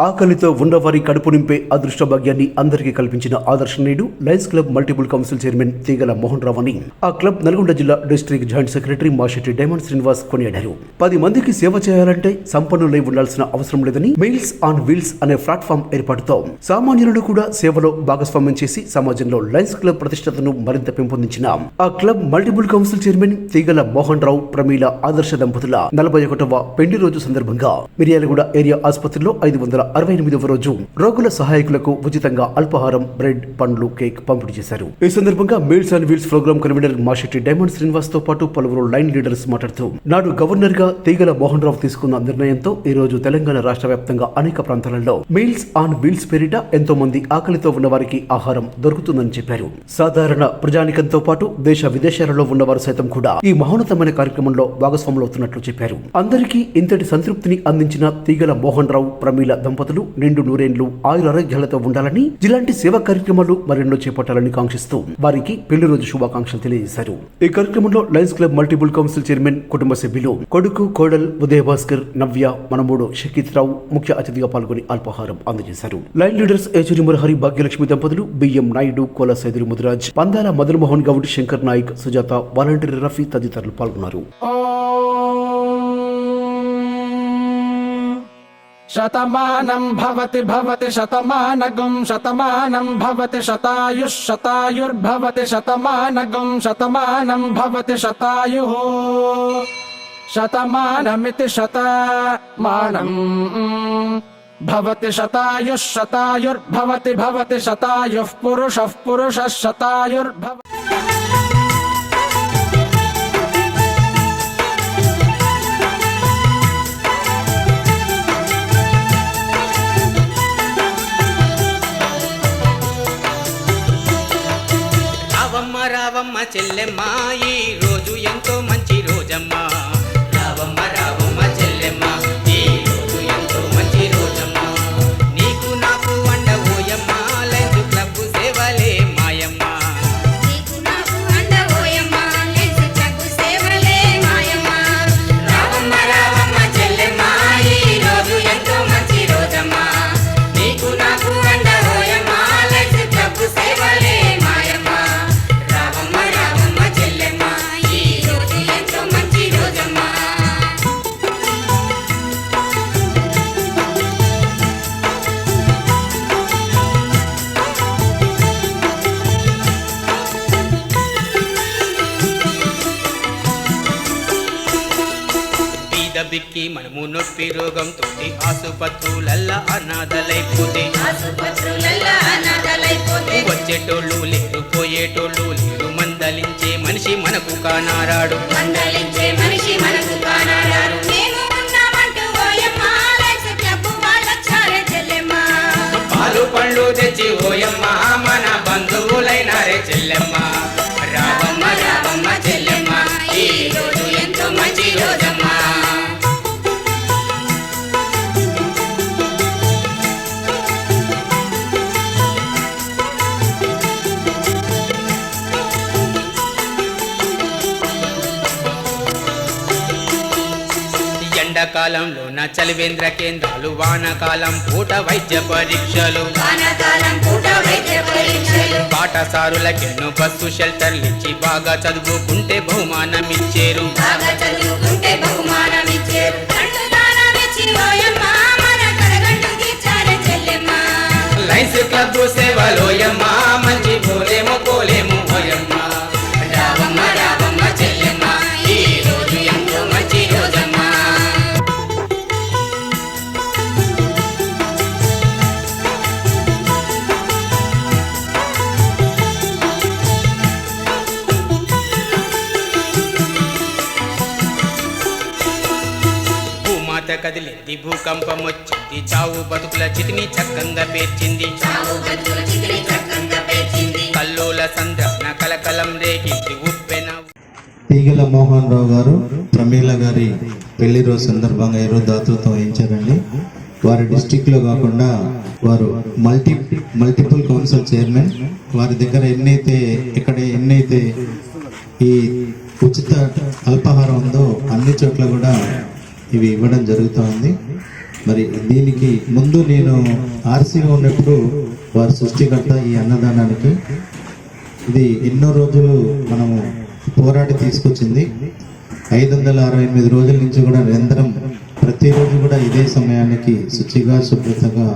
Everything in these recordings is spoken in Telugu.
ఆకలితో ఉన్నవారి కడుపు నింపే అదృష్ట భాగ్యాన్ని అందరికీ కల్పించిన ఆదర్శ నేడు Lions Club multiple council chairman Teegala Mohan Rao అని ఆ క్లబ్ నల్గొండ జిల్లా district joint secretary Mashetti Diamond Srinivas కొనియాడారు. పది మందికి సేవ చేయాలంటే సంపన్నులై ఉండాల్సిన అవసరం లేదని మెయిల్స్ ఆన్ వీల్స్ అనే ప్లాట్ఫామ్ ఏర్పాటుతో సామాన్యులను కూడా సేవలో భాగస్వామ్యం చేసి సమాజంలో లయన్స్ క్లబ్ ప్రతిష్టతను మరింత పెంపొందించిన ఆ club multiple council chairman Teegala Mohan Rao Pramila ఆదర్శ దంపతుల నలభై ఒకటవ పెండి రోజు సందర్భంగా మిర్యాలగూడ ఏరియా ఆసుపత్రిలో ఐదు వందల అరవై ఎనిమిదవ రోజు రోగుల సహాయకులకు ఉచితంగా అల్పాహారం బ్రెడ్ పండ్లు కేక్ పంపిణీ చేశారు. ఈ సందర్భంగా meals and wheels programme convener Mashetti Diamond శ్రీనివాస్తో పాటు పలువురు లైన్ లీడర్స్ మాట్లాడుతూ నాడు గవర్నర్గా తీగల మోహన్ రావు తీసుకున్న నిర్ణయంతో ఈ రోజు తెలంగాణ రాష్ట్ర వ్యాప్తంగా అనేక ప్రాంతాలలో మీల్స్ ఆన్ వీల్స్ పేరిట ఎంతో మంది ఆకలితో ఉన్న వారికి ఆహారం దొరుకుతుందని చెప్పారు. సాధారణ ప్రజానికంతో పాటు దేశ విదేశాలలో ఉన్నవారు సైతం కూడా ఈ మహోన్నతమైన కార్యక్రమంలో భాగస్వాములవుతున్నట్లు చెప్పారు. అందరికీ ఇంతటి సంతృప్తిని అందించిన తీగల మోహన్ రావు ప్రమీల దంపతులు నిండు నూరేండ్లు ఆయురారోగ్యాలతో ఉండాలని ఇలాంటి సేవా కార్యక్రమాలు మరెన్నో చేపట్టాలని కాంక్షిస్తూ వారికి పెళ్ళి రోజు శుభాకాంక్షలు తెలియజేశారు. ఈ కార్యక్రమంలో Lions Club multiple council chairman కుటుంబ సభ్యులు కొడుకు కోడల్ ఉదయ భాస్కర్ నవ్య మనమూడు షకీత్రావు ముఖ్య అతిథిగా పాల్గొని అల్పాహారం అందజేశారు. లైన్ లీడర్స్ ఏచూరి మురహరి భాగ్యలక్ష్మి దంపతులు బియ్యం నాయుడు కోల సైదురి ముదిరాజ్ పందాల మదన్మోహన్ గౌడ్ శంకర్ నాయక్ సుజాత వాలంటీర్ రఫీ తదితరులు పాల్గొన్నారు. శతమానం భవతి భవతి శతమానగం శతమానం భవతి శతాయుః శతాయుర్భవతి శతమానగం శతమానం భవతి శతాయుః శతమానమితి శతమానం. భవతి శతాయుః శతాయుర్భవతి భవతి శతాయుః పురుషః పురుషः శతాయుర్భవ రావమ్మ చెల్లెమ్మ ఈ రోజు ఎంతో మంచి రోజమ్మ. రావమ్మ రావమ్మ చెల్లెమ్మ ఆసుపత్రులల్లా అనాథలైపోతే. వచ్చేటోళ్ళు లేరు పోయేటోళ్ళు లేరు మందలించే మనిషి మనకు కానారాడు. మందలించే మనిషి మనకు చెల్లెమ్మ. పాలు పండ్లు తెచ్చి ఓయమ్మ మన బంధువులైనారే చెల్లెమ్మ. రావమ్మ రావమ్మ చెల్లెమ్మ. ఈ రోజు ఎంతో మంచి రోజమ్మ ఎండాకాలంలో నా చలివేంద్ర కేంద్రాలు వానాకాలం పూట వైద్య పరీక్షలు. వానాకాలం పూట వైద్య పరీక్షలు. పాఠశారులకెన్నో బస్సు షెల్టర్లు ఇచ్చి బాగా చదువుకుంటే బహుమానం ఇచ్చేరు బాగా చదువుకుంటే బహుమానం కదిలింది. భూకంపం వచ్చింది చావు బతుకుల చితిని చక్కంగా పేర్చింది. చావు బతుకుల చితిని చక్కంగా పేర్చింది. కల్లోల సంద్రన కలకలం రేగింది. ఉప్పెన తీగల మోహన్ రావు గారు ప్రమీల గారి పెళ్ళి రోజు సందర్భంగా ఈరోజు దాతృత్వం వహించారండి. వారి డిస్టిక్లో కాకుండా వారు మల్టీ మల్టిపుల్ కౌన్సిల్ చైర్మన్. వారి దగ్గర ఎన్నైతే ఇక్కడ ఎన్నైతే ఈ ఉచిత అల్పాహారం ఉందో అన్ని చోట్ల కూడా ఇవి ఇవ్వడం జరుగుతూ ఉంది మరి దీనికి ముందు నేను ఆర్సీగా ఉన్నప్పుడు వారి సృష్టికర్త ఈ అన్నదానానికి. ఇది ఎన్నో రోజులు మనము పోరాడి తీసుకొచ్చింది. ఐదు వందల అరవై ఎనిమిది రోజుల నుంచి కూడా నిరంతరం ప్రతిరోజు కూడా ఇదే సమయానికి శుచిగా శుభ్రతగా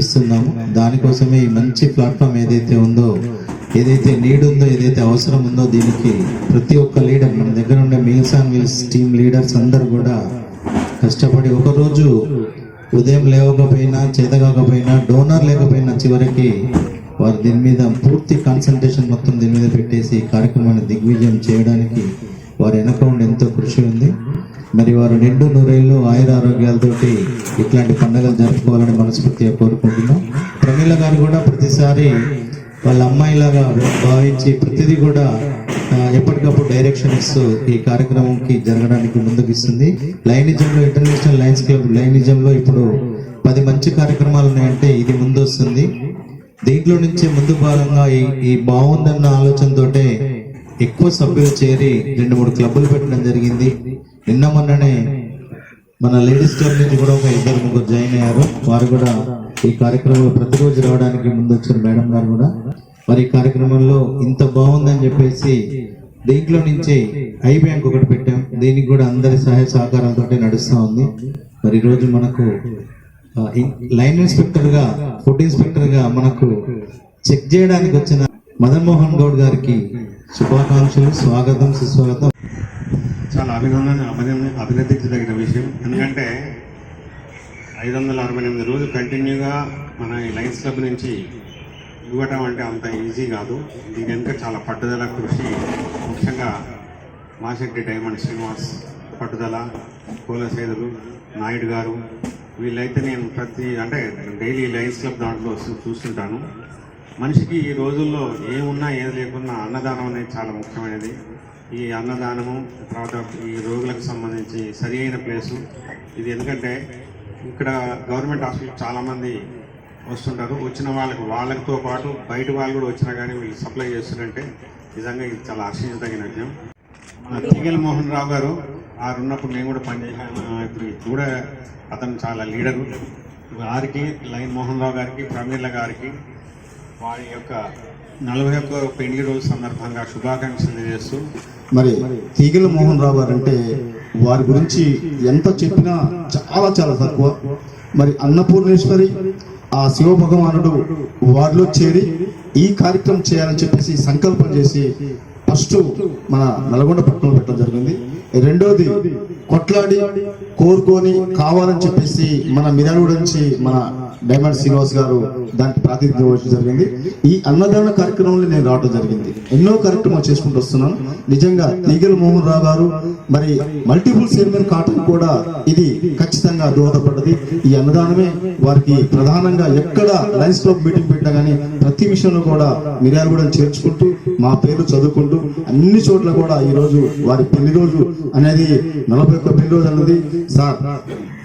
ఇస్తున్నాము. దానికోసమే ఈ మంచి ప్లాట్ఫామ్ ఏదైతే ఉందో ఏదైతే నీడ్ ఉందో ఏదైతే అవసరం ఉందో దీనికి ప్రతి ఒక్క లీడర్ మన దగ్గర ఉండే meals and meals team leaders అందరు కూడా కష్టపడి ఒకరోజు ఉదయం లేవకపోయినా చేతకాకపోయినా డోనర్ లేకపోయినా చివరికి వారు దీని మీద పూర్తి కాన్సన్ట్రేషన్ మొత్తం దీని మీద పెట్టేసి కార్యక్రమాన్ని దిగ్విజయం చేయడానికి వారి వెనక ఉండి ఎంతో కృషి ఉంది. మరి వారు నిండు నూరేళ్ళు ఆయుర ఆరోగ్యాలతోటి ఇట్లాంటి పండుగలు జరుపుకోవాలని మనస్ఫూర్తిగా కోరుకుంటున్నాం. ప్రమీల గారు కూడా ప్రతిసారి వాళ్ళ అమ్మాయిలాగా భావించి ప్రతిదీ కూడా ఎప్పటికప్పుడు డైరెక్షన్ ఇస్తూ ఈ కార్యక్రమంకి జరగడానికి ముందుకు ఇస్తుంది లైనిజంలో ఇంటర్నేషనల్ లయన్స్ క్లబ్ లైనిజంలో ఇప్పుడు పది మంచి కార్యక్రమాలు ఉన్నాయంటే ఇది ముందు వస్తుంది దీంట్లో నుంచి ముందు భాగంగా ఈ ఈ బాగుందన్న ఆలోచనతోటే ఎక్కువ సభ్యులు చేరి రెండు మూడు క్లబ్బులు పెట్టడం జరిగింది. నిన్న మొన్ననే మన లేడీస్ క్లబ్ నుంచి కూడా ఒక ఇద్దరు ముగ్గురు జాయిన్ అయ్యారు. వారు కూడా ఈ కార్యక్రమంలో ప్రతిరోజు రావడానికి ముందు వచ్చారు మేడం గారు కూడా. మరి కార్యక్రమంలో ఇంత బాగుందని చెప్పేసి దీంట్లో నుంచి ఐ బ్యాంక్ ఒకటి పెట్టాం. దీనికి కూడా అందరి సహాయ సహకారాలతో నడుస్తూ ఉంది. మరి ఈరోజు మనకు లైన్ ఇన్స్పెక్టర్గా ఫుడ్ ఇన్స్పెక్టర్గా మనకు చెక్ చేయడానికి వచ్చిన మదన్ మోహన్ గౌడ్ గారికి శుభాకాంక్షలు స్వాగతం సుస్వాగతం. చాలా అభినందన అభినందించదగిన విషయం. ఎందుకంటే ఐదు వందల అరవై ఎనిమిది రోజులు కంటిన్యూగా మన ఈ లయన్స్ క్లబ్ నుంచి ఇవ్వటం అంటే అంత ఈజీ కాదు. దీని వెనుక చాలా పట్టుదల కృషి ముఖ్యంగా మాశెట్టి డైమండ్ శ్రీనివాస్ పట్టుదల కూలసేదులు నాయుడు గారు. వీళ్ళైతే నేను ప్రతి అంటే డైలీ లయన్స్ క్లబ్ దాంట్లో చూస్తుంటాను. మనిషికి ఈ రోజుల్లో ఏమున్నా ఏది లేకున్నా అన్నదానం అనేది చాలా ముఖ్యమైనది. ఈ అన్నదానము తర్వాత ఈ రోగులకు సంబంధించి సరి అయిన ప్లేసు. ఇది ఎందుకంటే ఇక్కడ గవర్నమెంట్ హాస్పిటల్ చాలామంది వస్తుంటారు వచ్చిన వాళ్ళకి వాళ్ళతో పాటు బయట వాళ్ళు కూడా వచ్చినా కానీ వీళ్ళు సప్లై చేస్తున్నారంటే నిజంగా ఇది చాలా హర్షించదగిన విషయం. మన టీఎల్ మోహన్ రావు గారు ఆరు ఉన్నప్పుడు నేను కూడా పనిచేశాను ఇప్పుడు కూడా అతను చాలా లీడరు. వారికి లైన్ మోహన్ రావు గారికి ప్రమీల గారికి వారి యొక్క నలభై ఒక్క పెళ్ళి రోజు సందర్భంగా శుభాకాంక్షలు తెలియజేస్తూ మరి తీగల మోహన్ రావు గారు అంటే వారి గురించి ఎంత చెప్పినా చాలా చాలా తక్కువ. మరి అన్నపూర్ణేశ్వరి ఆ శివ భగవానుడు వారిలో చేరి ఈ కార్యక్రమం చేయాలని చెప్పేసి సంకల్పం చేసి ఫస్ట్ మన నల్గొండ పట్టణంలో పెట్టడం జరిగింది. రెండోది కొట్లాడి కోరుకొని కావాలని చెప్పేసి మన మిరాగూడ నుంచి మన డైమండ్ శ్రీనివాస్ గారు దానికి ప్రాతినిధ్యం వహించడం జరిగింది. ఈ అన్నదాన కార్యక్రమంలో నేను రావడం జరిగింది. ఎన్నో కార్యక్రమాలు చేసుకుంటూ వస్తున్నాను. నిజంగా తీగల మోహన్ రావు గారు మరి మల్టిపుల్ చైర్మన్ కావటం కూడా ఇది ఖచ్చితంగా దోహదపడ్డది. ఈ అన్నదానమే వారికి ప్రధానంగా ఎక్కడ లైన్స్ క్లబ్ మీటింగ్ పెట్టినా కానీ ప్రతి విషయంలో కూడా మిర్యాలు కూడా చేర్చుకుంటూ మా పేరు చదువుకుంటూ అన్ని చోట్ల కూడా ఈ రోజు వారి పెళ్ళి రోజు అనేది నలభై ఒక్క పెళ్ళి రోజు అన్నది. సార్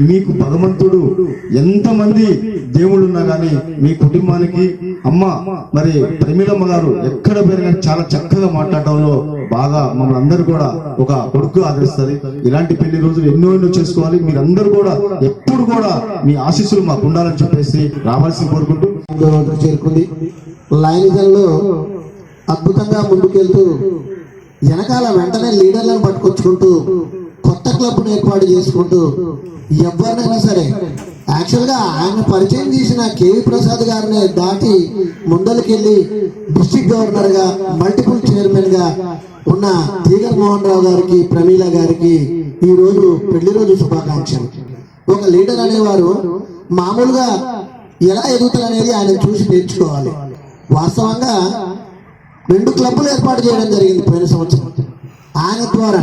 మీకు భగవంతుడు ఎంతమంది దేవుళ్ళు ఉన్నా కానీ మీ కుటుంబానికి అమ్మ మరి ప్రమీలమ్మ గారు ఎక్కడ పోయినా చాలా చక్కగా మాట్లాడటంలో బాగా మమ్మల్ని అందరూ కూడా ఒక కొడుకు ఆదరిస్తారు ఇలాంటి పెళ్ళి రోజులు ఎన్నో ఎన్నో చేసుకోవాలి. మీరందరూ కూడా ఎప్పుడు కూడా మీ ఆశీస్సులు మాకు ఉండాలని చెప్పేసి రావాల్సి కోరుకుంటూ చేరుకుంది. లైనిజంలో అద్భుతంగా ముందుకెళ్తూ వెనకాల వెంటనే లీడర్లను పట్టుకొచ్చుకుంటూ కొత్త క్లబ్ను ఏర్పాటు చేసుకుంటూ ఎవరినైనా సరే యాక్చువల్గా ఆయన పరిచయం చేసిన కేవి ప్రసాద్ గారిని దాటి ముందరికెళ్ళి డిస్టిక్ గవర్నర్గా మల్టిపుల్ చైర్మన్గా ఉన్న తీగర్ మోహన్ రావు గారికి ప్రమీల గారికి ఈ రోజు పెళ్ళి రోజు శుభాకాంక్షలు. ఒక లీడర్ అనేవారు మామూలుగా ఎలా ఎదుగుతారనేది ఆయన చూసి నేర్చుకోవాలి. వాస్తవంగా రెండు క్లబ్బులు ఏర్పాటు చేయడం జరిగింది పోయిన సంవత్సరం. ఆయన ద్వారా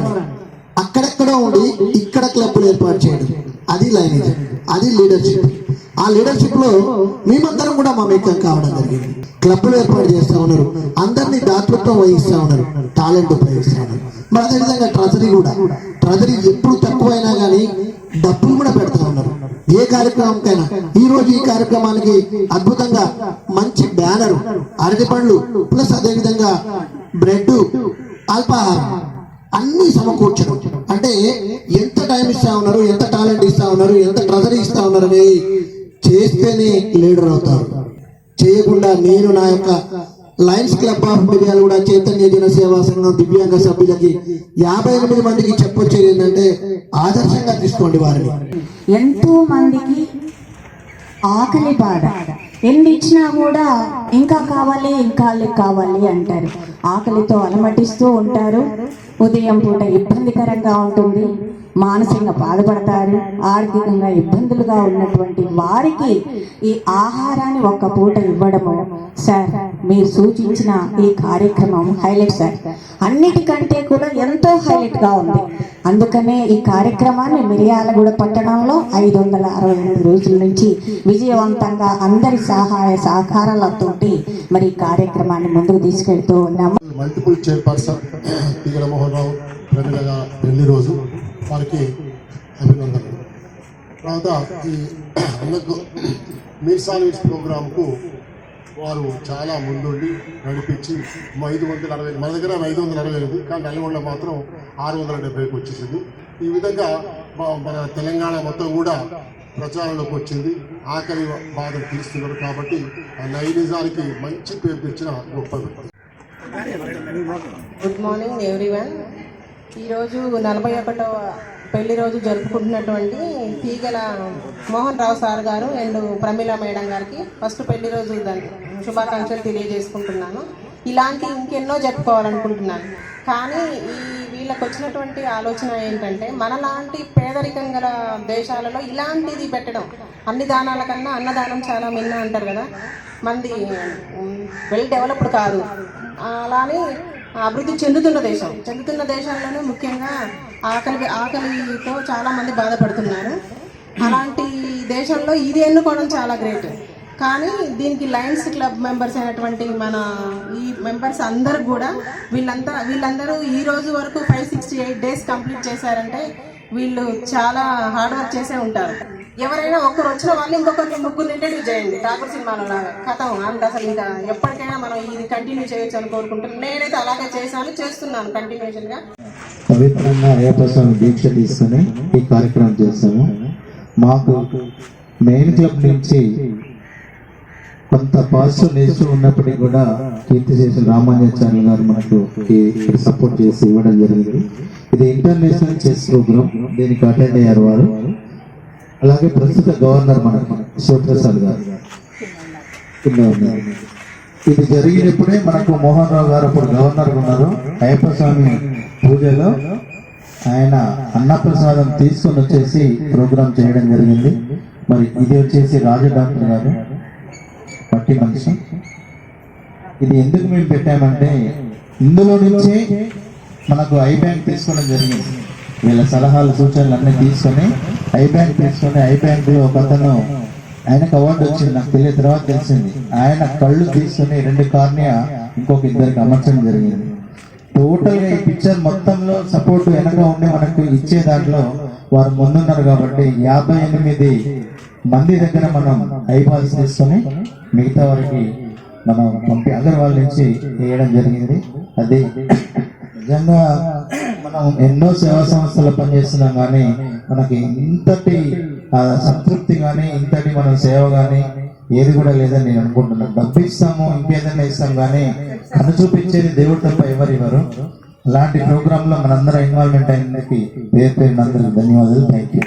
అక్కడక్కడ ఉండి ఇక్కడ క్లబ్బులు ఏర్పాటు చేయడం. అది లైనేజ్. అది లీడర్షిప్. ఆ లీడర్షిప్లో మేమందరం కూడా మమేకం కావడం జరిగింది. క్లబ్బులు ఏర్పాటు చేస్తా ఉన్నారు. అందరినీ దాతృత్వం వహిస్తా ఉన్నారు. టాలెంట్ ఉపయోగిస్తా ఉన్నారు. మరి అదేవిధంగా ట్రెజరీ కూడా. ట్రెజరీ ఎప్పుడు తక్కువైనా కానీ డబ్బులు కూడా పెడతా ఉన్నారు. ఏ కార్యక్రమంకైనా. ఈ రోజు ఈ కార్యక్రమానికి అద్భుతంగా మంచి బ్యానర్ అరటి పండ్లు ప్లస్ అదేవిధంగా బ్రెడ్ అల్పాహారం. అన్ని సమకూర్చడం అంటే ఎంత టైం ఇస్తా ఉన్నారు ఎంత టాలెంట్ ఇస్తా ఉన్నారు ఎంత ట్రెజరీ ఇస్తా ఉన్నారు అనేది చేస్తేనే లీడర్ అవుతారు. చేయకుండా నేను నా యొక్క లయన్స్ క్లబ్ ఆఫ్ మిర్యాలు కూడా చైతన్య జన సేవా సంఘం దివ్యాంగ సభ్యులకి యాభై ఎనిమిది మందికి చెప్పొచ్చేది ఏంటంటే ఆదర్శంగా తీసుకోండి వారిని. ఎంతో మందికి ఆకలి బాధ. ఎన్ని ఇచ్చినా కూడా ఇంకా కావాలి ఇంకా కావాలి అంటారు. ఆకలితో అలమటిస్తూ ఉంటారు. ఉదయం పూట ఇబ్బందికరంగా ఉంటుంది. మానసికంగా బాధపడతారు. ఆర్థికంగా ఇబ్బందులుగా ఉన్నటువంటి వారికి ఈ ఆహారాన్ని ఒక్క పూట ఇవ్వడము సార్ మీరు సూచించిన ఈ కార్యక్రమం హైలైట్ సార్ అన్నిటికంటే కూడా ఎంతో హైలైట్గా ఉంది. అందుకనే ఈ కార్యక్రమాన్ని మిర్యాలగూడ పట్టణంలో ఐదు వందల అరవై ఎనిమిది రోజుల నుంచి విజయవంతంగా అందరి సహాయ సహకారాలతోటి మరి ఈ కార్యక్రమాన్ని ముందుకు తీసుకెళ్తూ ఉన్నాము. మల్టిపుల్ చైర్పర్సన్ తీగల మోహన్ రావు ప్రమిళగా పెళ్ళి రోజు వారికి అభినందనలు. తర్వాత ఈ అందకు మీర్ ప్రోగ్రాంకు వారు చాలా ముందుండి నడిపించి ఐదు వందల అరవై మన దగ్గర ఐదు వందల అరవై ఉంది కానీ నల్గొండ మాత్రం ఆరు వందల డెబ్బైకి వచ్చేసింది. ఈ విధంగా మన తెలంగాణ మొత్తం కూడా ప్రచారంలోకి వచ్చింది. ఆకలి బాధలు తీస్తున్నారు కాబట్టి ఆ నైనిజానికి మంచి పేరు తెచ్చిన గొప్ప వ్యక్తి. గుడ్ మార్నింగ్ ఎవ్రీవన్ ఈరోజు నలభై ఒకటవ పెళ్ళి రోజు జరుపుకుంటున్నటువంటి Teegala Mohan Rao sir garu and Pramila madam గారికి ఫస్ట్ పెళ్ళి రోజు దానికి శుభాకాంక్షలు తెలియజేసుకుంటున్నాను. ఇలాంటి ఇంకెన్నో జరుపుకోవాలనుకుంటున్నాను. కానీ ఈ వీళ్ళకి వచ్చినటువంటి ఆలోచన ఏంటంటే మనలాంటి పేదరికం గల దేశాలలో ఇలాంటిది పెట్టడం. అన్ని దానాల కన్నా అన్నదానం చాలా మిన్న అంటారు కదా. మంది వెల్ డెవలప్డ్ కాదు. అలానే అభివృద్ధి చెందుతున్న దేశం. చెందుతున్న దేశాల్లోనే ముఖ్యంగా ఆకలి ఆకలితో చాలామంది బాధపడుతున్నారు. అలాంటి దేశంలో ఇది ఎన్నుకోవడం చాలా గ్రేట్. కానీ దీనికి లయన్స్ క్లబ్ మెంబర్స్ అయినటువంటి మన ఈ మెంబర్స్ అందరు కూడా వీళ్ళంతా వీళ్ళందరూ ఈ రోజు వరకు five sixty eight days complete చేశారంటే వీళ్ళు చాలా హార్డ్ వర్క్ చేసే ఉంటారు. ఎవరైనా ఒక్కరు వచ్చిన వాళ్ళు ఇంకొకరికి ముగ్గురు ఇంట్రడ్యూస్ చేయండి. ఠాకూర్ సినిమాలో లాగా కథం. అంత అసలు ఇంకా ఎప్పటికైనా మనం ఇది కంటిన్యూ చేయొచ్చు అని కోరుకుంటున్నాను నేనైతే అలాగే చేశాను చేస్తున్నాను కంటిన్యూషన్గా. పవిత్రంగా అయ్యప్ప దీక్ష తీసుకుని ఈ కార్యక్రమం చేస్తాము. మాకు మెయిన్ క్లబ్ నుంచి కొంత పాజిటివ్ నేచర్ ఉన్నప్పటికీ కూడా కీర్తి చేసిన రామాన్యాచార్య గారు మనకు సపోర్ట్ చేసి ఇవ్వడం జరిగింది. ఇది ఇంటర్నేషనల్ చెస్ ప్రోగ్రామ్ దీనికి అటెండ్ అయ్యారు వారు. అలాగే ప్రస్తుత గవర్నర్ మన శివప్రసాద్ గారు. ఇది జరిగినప్పుడే మనకు మోహన్ రావు గారు అప్పుడు గవర్నర్ ఉన్నారు. అయ్యప్ప స్వామి పూజలో ఆయన అన్నప్రసాదం తీసుకొని వచ్చేసి ప్రోగ్రామ్ చేయడం జరిగింది. మరి ఇది వచ్చేసి రాజు డాక్టర్ గారు. పట్టి మనిషి. ఇది ఎందుకు మేము పెట్టామంటే ఇందులో నుంచే మనకు ఐ బ్యాంక్ తీసుకోవడం జరిగింది. వీళ్ళ సలహాలు సూచనలు అన్ని తీసుకొని ఐ బ్యాంక్ తీసుకొని ఐ బ్యాంక్లో ఒక అతను ఆయనకు అవార్డు వచ్చింది నాకు తెలియ తర్వాత తెలిసింది. ఆయన కళ్ళు తీసుకొని రెండు కార్నియా ఇంకొక ఇద్దరికి అమర్చడం జరిగింది. టోటల్గా ఈ పిక్చర్ మొత్తంలో సపోర్ట్ వెనక ఉండి మనకు ఇచ్చే దాంట్లో వారు ముందున్నారు కాబట్టి యాభై ఎనిమిది మంది దగ్గర మనం ఐబాల్స్ తీసుకొని మిగతా వారికి మనం పంపి అగర్వాల్ నుంచి వేయడం జరిగింది. అది నిజంగా మనం ఎన్నో సేవా సంస్థలు పనిచేస్తున్నాం కానీ మనకి ఇంతటి సంతృప్తి కానీ ఇంతటి మన సేవ కానీ ఏది కూడా లేదని నేను అనుకుంటున్నాను. డబ్బు ఇస్తాము ఇంకేదైనా ఇస్తాం కానీ కను చూపించేది దేవుడు తప్ప ఎవరు ఇవ్వరు. అలాంటి ప్రోగ్రామ్లో మనందరం ఇన్వాల్వ్మెంట్ అయినందుకు పేరు పేరు అందరికి ధన్యవాదాలు. Thank you